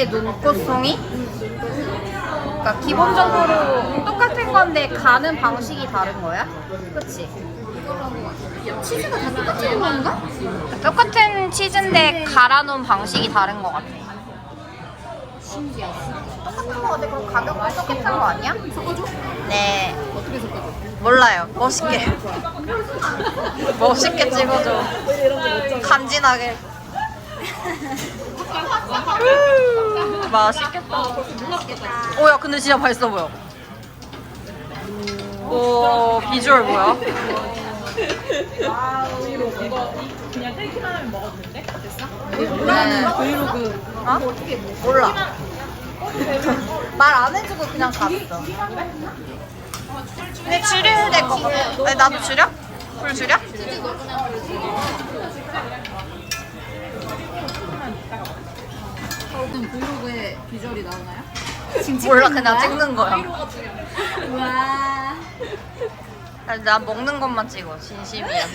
이게 눈꽃송이? 그러니까 기본적으로 똑같은 건데 가는 방식이 다른 거야? 그치? 치즈가 다 똑같은 건가? 똑같은 치즈인데 갈아놓은 방식이 다른 것 같아. 신기하다. 똑같은 거 같아. 그럼 가격도 똑같은 거 아니야? 섞어줘? 네. 어떻게 섞어줘? 몰라요. 멋있게. 멋있게 찍어줘. 간지나게. 음, 맛있겠다. 오, 야, 근데 진짜 맛있어 보여. 오, 비주얼 뭐야? 그냥 테이크만 하면? 됐어? 네. 브이로그. 어? 몰라. 말 안 해주고 그냥 갔어. 근데 줄여야 될것 같아. 아니, 나도 줄여? 불 줄여? 어떤 브이로그에 비주얼이 나오나요? 몰라, 그냥 찍는 거야. 와. 아니, 난 먹는 것만 찍어. 진심이야.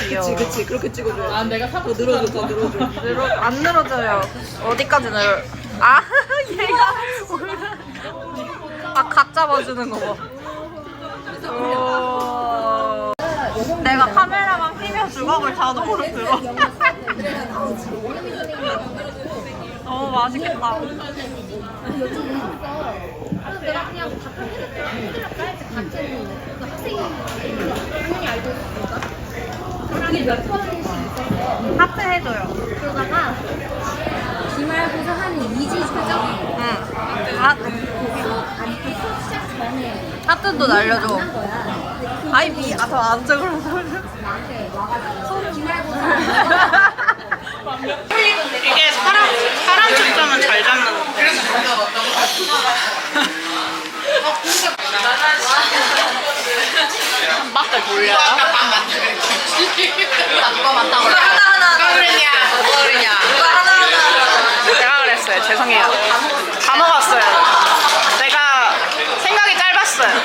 귀여워. 그치 그렇게 찍어줘야 아 내가 사고 더 늘어줘 더 늘어줘. 늘어, 안 늘어져요. 어디까지 늘어? 아, 얘가 올라. 아, 각 잡아주는 거 봐. 오. 내가 카메라만 끼면 주걱을 자동으로 들어. 너무 맛있겠다. 내가 그냥 같은 애들이랑 까야지 같은 그 학생이 당연히 알고 있으니까. 그게 몇 번씩 있었어. 하트 해줘요. 그러다가 기말고사 하는 이지 사정 응. 아, 수업 아니 그 수업 시작 전에 하트도 날려줘. 아이, 미, 아, 더 앉아, 그럼. 나한테 와가지고 기말고사 이게 사람, 사람 초점은 잘 잡는데. 한 바퀴 돌려요? 누가 맞다고 그래? 하나 하나. 누가 그랬냐? 누가 그랬냐? 누가 하나 하나. 제가 그랬어요. 죄송해요. 제가 생각이 짧았어요.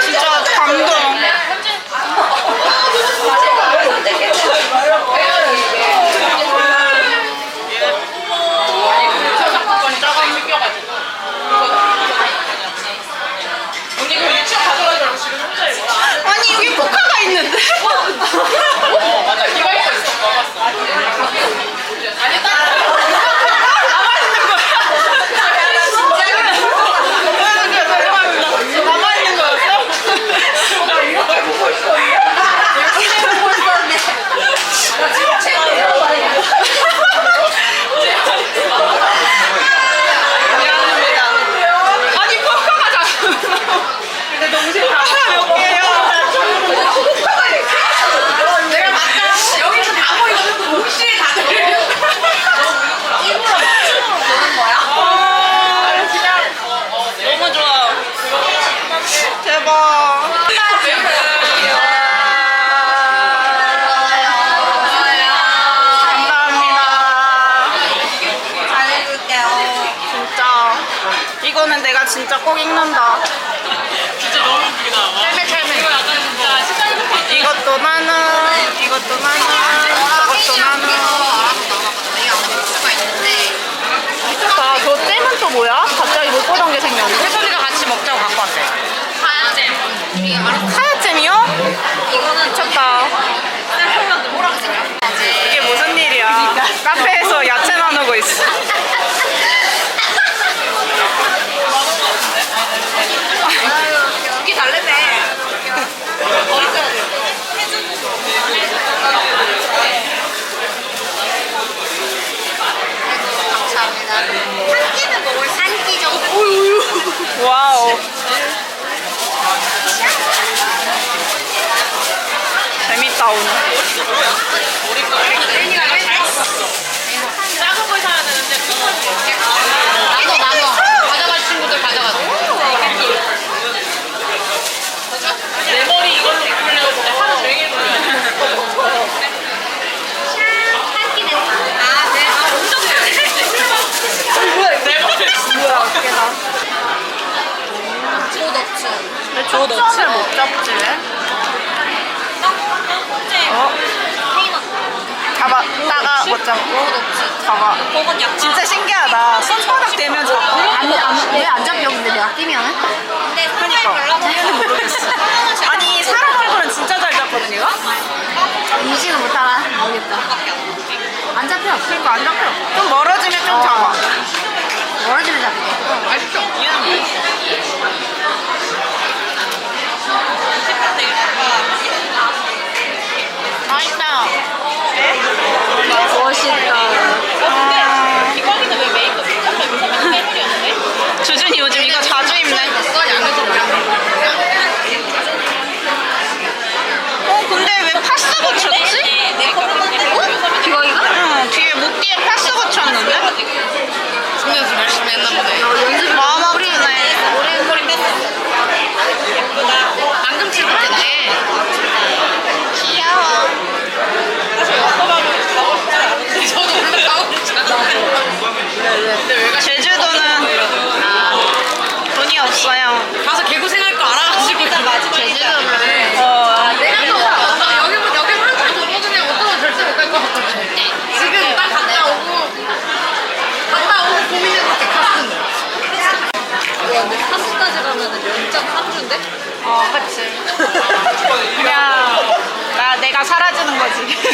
진짜 감동. 아니 여기 포카가 있는데? 남아있는 거였어? 아니 포카가 작아 근데 동시에 몇 개요? 내가 맞다 여기서 다 보이거든 혹시 다 들려 일부러 맞추는 거야? 그냥 너무 좋아 대박 감사합니다 잘해줄게요. 진짜 이거는 내가 진짜 꼭 읽는다. 진짜 너무 웃기다. 찰매 찰매. 이거 약간 진짜 시장 이것도 나는 이것도 나는 저것도 나는. 아저 잼은 또 뭐야? 갑자기 못 보던 게 생겼는데. 혜솔이가 같이 먹자고 갖고 왔대. 카야잼이요? 이거는 미쳤다. 이게 무슨 일이야? 카페에서 야채 나누고 있어. 이게 달래네. 감사합니다. 한 끼는 먹을 수 한끼 정도. 와우. 재밌다 오늘. 작은 걸 사야 되는데 큰걸 나눠 나눠. 가져갈 친구들 가져가자. 내 머리 이걸로 너 너치를 못 잡지. 어? 잡아, 따가 못 잡고 잡아. 진짜 신기하다. 손바닥 대면 잡고. 왜안 잡혀 근데 내가 뛰면은? 당연히 아니 사람 얼굴은 진짜 잘 잡거든 얘가. 인식을 못하나? 모르겠다 안 잡혀 그러니까 안 잡혀. 좀 멀어지면 좀 잡아. 멀어지면 잡혀 맛있어.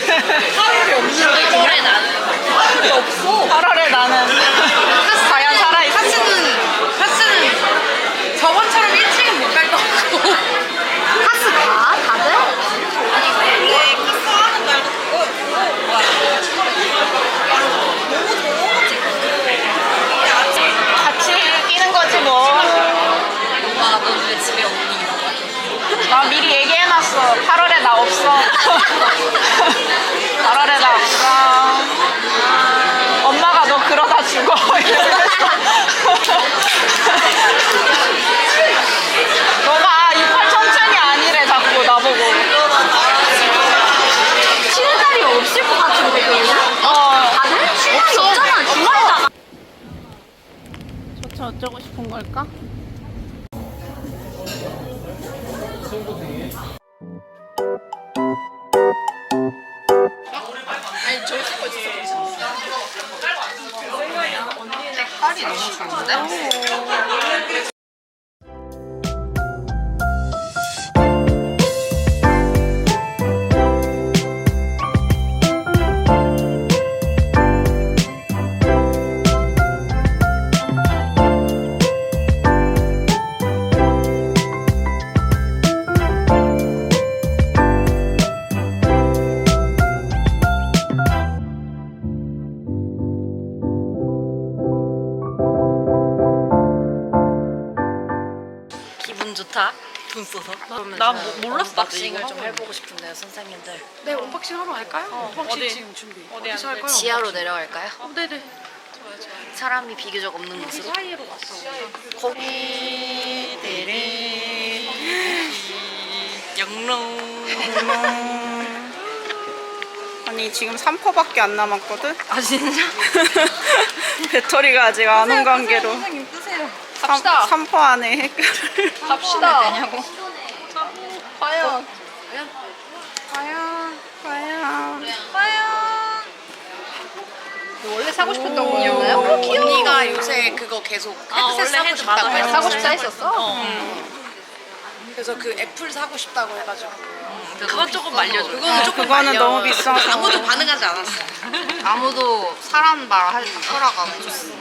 8월이 없는 올해 나는 8월이 없어. 8월에 나는 카스 과연 살아있 카스는 카스는 저번처럼 일찍은 못 갈 것 같고. 하스 다? 다들? 아니 근데 카스 하는 날도 그거 그거 뭐야? 너무 더워가지고. 같이 끼는 거지 뭐나 엄마 너왜 집에 없니? 나 미리 얘기해놨어. 8월에 나 없어. 어쩌고 싶은 걸까? 아니 저 찍고 있었어. 색깔이 너무 좋은데? 나 뭐- 몰랐어. 박싱을 좀 해보고 싶은데요 선생님들. 네 언박싱 하러 갈까요? 언박싱 지금 준비. 어디서 할까요? 지하로 내려갈까요? 어, 네네. 사람이 비교적 없는 곳으로. 사이로 갔어. 거기 영롱. 아니 지금 3퍼밖에 안 남았거든? 아 진짜? 배터리가 아직 안 온 관계로 선생님 끄세요. 3, 3퍼 안에 해결을 갑시다. 되냐고. 과연 과연 과연 과연. 원래 사고 싶었던 거였나요? 언니가 요새 그거 계속 헤드셋 사고 싶다고 해서 사고 싶다 했었어? 그래서 그 애플 사고 싶다고 해가지고 그건 조금 말려줘. 그거는 조금 그거는 말려. 너무 비싸서. 아무도 반응하지 않았어 아무도 사람 말 할- 허락 안 해줬어.